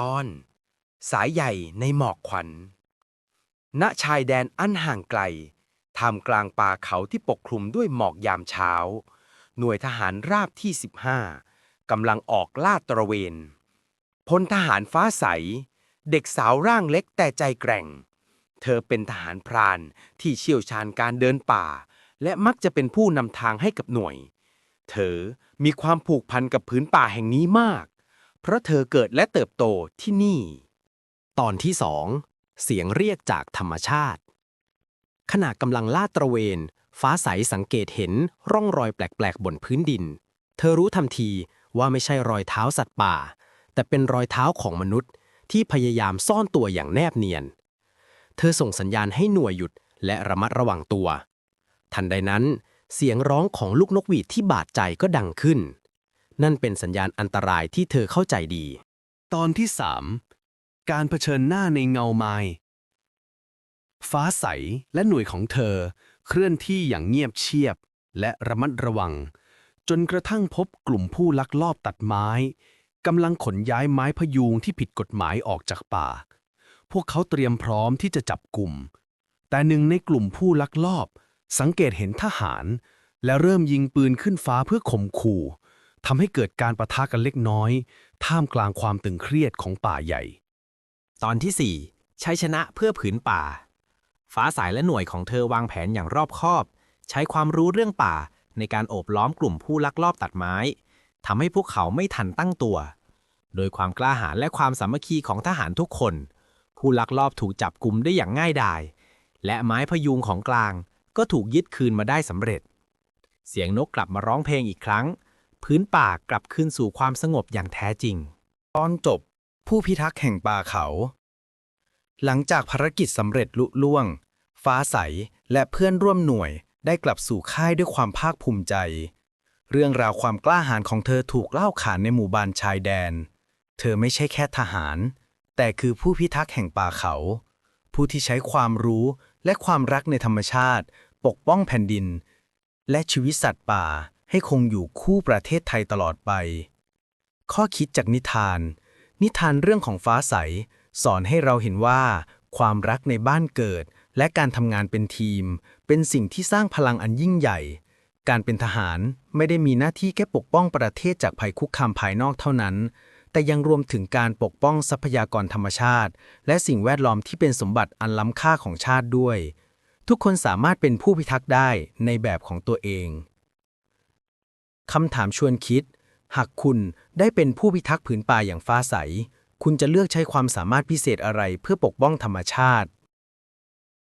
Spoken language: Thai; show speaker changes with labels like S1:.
S1: ตอน สายใหญ่ในหมอกควันณชายแดนอันห่างไกล ท่ามกลางป่าเขาที่ปกคลุมด้วยหมอกยามเช้า หน่วยทหารราบที่ 15 กำลังออกลาดตระเวน พลทหารฟ้าใส เด็กสาวร่างเล็กแต่ใจแกร่ง เธอเป็นทหารพรานที่เชี่ยวชาญการเดินป่า และมักจะเป็นผู้นำทางให้กับหน่วย เธอมีความผูกพันกับพื้นป่าแห่งนี้มาก ราะเธอเกิดและเติบโตที่นี่
S2: ตอนที่สองเสียงเรียกจากธรรมชาติ ขณะกำลังลาดตระเวน ฟ้าใสสังเกตเห็นร่องรอยแปลกๆ บนพื้นดิน เธอรู้ทันทีว่าไม่ใช่รอยเท้าสัตว์ป่า แต่เป็นรอยเท้าของมนุษย์ที่พยายามซ่อนตัวอย่างแนบเนียน เธอส่งสัญญาณให้หน่วยหยุดและระมัดระวังตัว ทันใดนั้น เสียงร้องของลูกนกหวีดที่บาดใจก็ดังขึ้น นั่นเป็นสัญญาณอันตรายที่เธอเข้าใจดี
S3: ตอนที่สามการเผชิญหน้าในเงาไม้ฟ้าใสและหน่วยของเธอ เคลื่อนที่อย่างเงียบเชียบและระมัดระวัง จนกระทั่งพบกลุ่มผู้ลักลอบตัดไม้กำลังขนย้ายไม้พยุงที่ผิดกฎหมายออกจากป่า พวกเขาเตรียมพร้อมที่จะจับกลุ่ม แต่หนึ่งในกลุ่มผู้ลักลอบ สังเกตเห็นทหาร และเริ่มยิงปืนขึ้นฟ้าเพื่อข่มขู่ ทำให้เกิดการประทะกันเล็กน้อย ท่ามกลางความตึงเครียดของป่าใหญ่
S2: ตอนที่4ชัยชนะเพื่อผืนป่า ฟ้าสายและหน่วยของเธอวางแผนอย่างรอบคอบ ใช้ความรู้เรื่องป่าในการโอบล้อมกลุ่มผู้ลักลอบตัดไม้ทำให้พวกเขาไม่ทันตั้งตัว โดยความกล้าหาญและความสามัคคีของทหารทุกคน ผู้ลักลอบถูกจับกลุ่มได้อย่างง่ายดาย และไม้พยุงของกลางก็ถูกยึดคืนมาได้สำเร็จ เสียงนกกลับมาร้องเพลงอีกครั้ง พื้นป่ากลับคืนสู่ความสงบอย่างแท้จริง
S1: ตอนจบ ผู้พิทักษ์แห่งป่าเขา หลังจากภารกิจสำเร็จลุล่วง ฟ้าใสและเพื่อนร่วมหน่วยได้กลับสู่ค่ายด้วยความภาคภูมิใจ เรื่องราวความกล้าหาญของเธอถูกเล่าขานในหมู่บ้านชายแดน เธอไม่ใช่แค่ทหาร แต่คือผู้พิทักษ์แห่งป่าเขา ผู้ที่ใช้ความรู้และความรักในธรรมชาติ ปกป้องแผ่นดิน และชีวิตสัตว์ป่า ให้คงอยู่คู่ประเทศไทยตลอดไป ข้อคิดจากนิทาน นิทานเรื่องของฟ้าใส สอนให้เราเห็นว่า ความรักในบ้านเกิด และการทำงานเป็นทีม เป็นสิ่งที่สร้างพลังอันยิ่งใหญ่ การเป็นทหารไม่ได้มีหน้าที่แค่ปกป้องประเทศจากภัยคุกคามภายนอกเท่านั้น แต่ยังรวมถึงการปกป้องทรัพยากรธรรมชาติ และสิ่งแวดล้อมที่เป็นสมบัติอันล้ำค่าของชาติด้วยทุกคนสามารถเป็นผู้พิทักษ์ได้ในแบบของตัวเอง คำถามชวนคิด หากคุณได้เป็นผู้พิทักษ์ผืนป่าอย่างฟ้าใส คุณจะเลือกใช้ความสามารถพิเศษอะไรเพื่อปกป้องธรรมชาติ